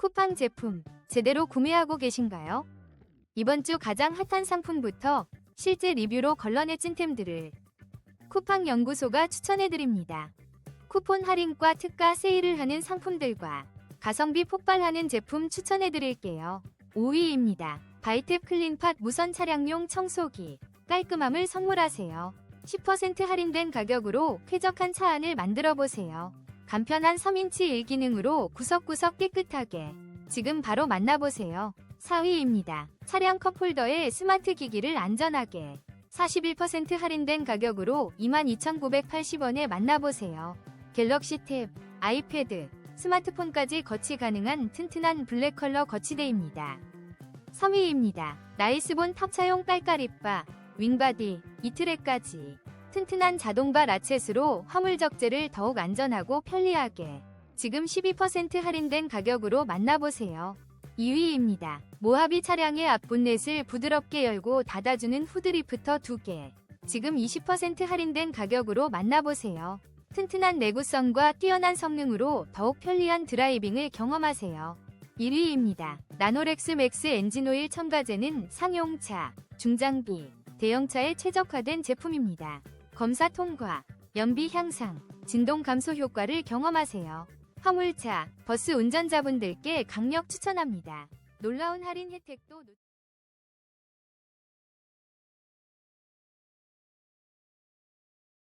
쿠팡 제품 제대로 구매하고 계신가요? 이번 주 가장 핫한 상품부터 실제 리뷰로 걸러내 찐템들을 쿠팡 연구소가 추천해드립니다. 쿠폰 할인과 특가 세일을 하는 상품들과 가성비 폭발하는 제품 추천해드릴게요. 5위입니다. 바이탭 클린팟 무선 차량용 청소기 깔끔함을 선물하세요. 10% 할인된 가격으로 쾌적한 차 안을 만들어 보세요. 간편한 3인치 1기능으로 구석구석 깨끗하게 지금 바로 만나보세요. 4위입니다. 차량 컵홀더에 스마트 기기를 안전하게 41% 할인된 가격으로 22,980원에 만나보세요. 갤럭시 탭, 아이패드, 스마트폰까지 거치 가능한 튼튼한 블랙 컬러 거치대입니다. 3위입니다. 나이스본 탑차용 깔깔이바, 윙바디, 이트랙까지 튼튼한 자동바 라쳇으로 화물 적재를 더욱 안전하고 편리하게 지금 12% 할인된 가격으로 만나보세요. 2위입니다. 모하비 차량의 앞본넷을 부드럽게 열고 닫아주는 후드리프터 2개. 지금 20% 할인된 가격으로 만나보세요. 튼튼한 내구성과 뛰어난 성능으로 더욱 편리한 드라이빙을 경험하세요. 1위입니다. 나노렉스 맥스 엔진오일 첨가제는 상용차, 중장비, 대형차에 최적화된 제품입니다. 검사 통과, 연비 향상, 진동 감소 효과를 경험하세요. 화물차, 버스 운전자분들께 강력 추천합니다. 놀라운 할인 혜택도 놓-